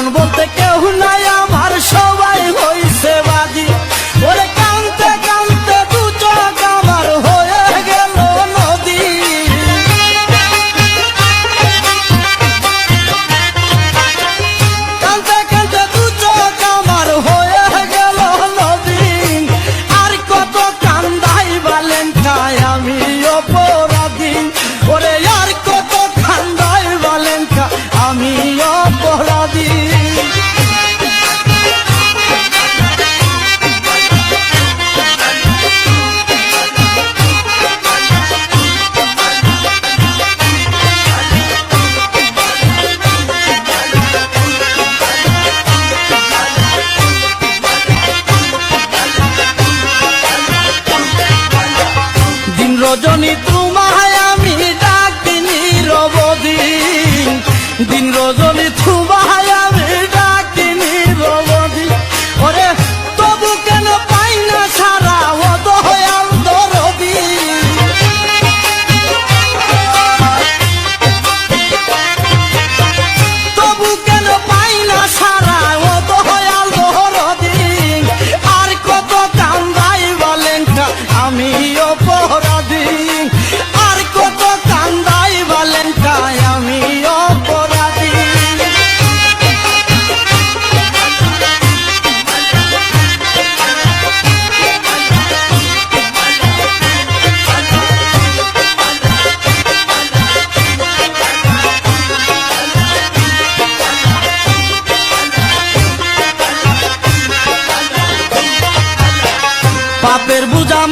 i don't want পাপের বুঝা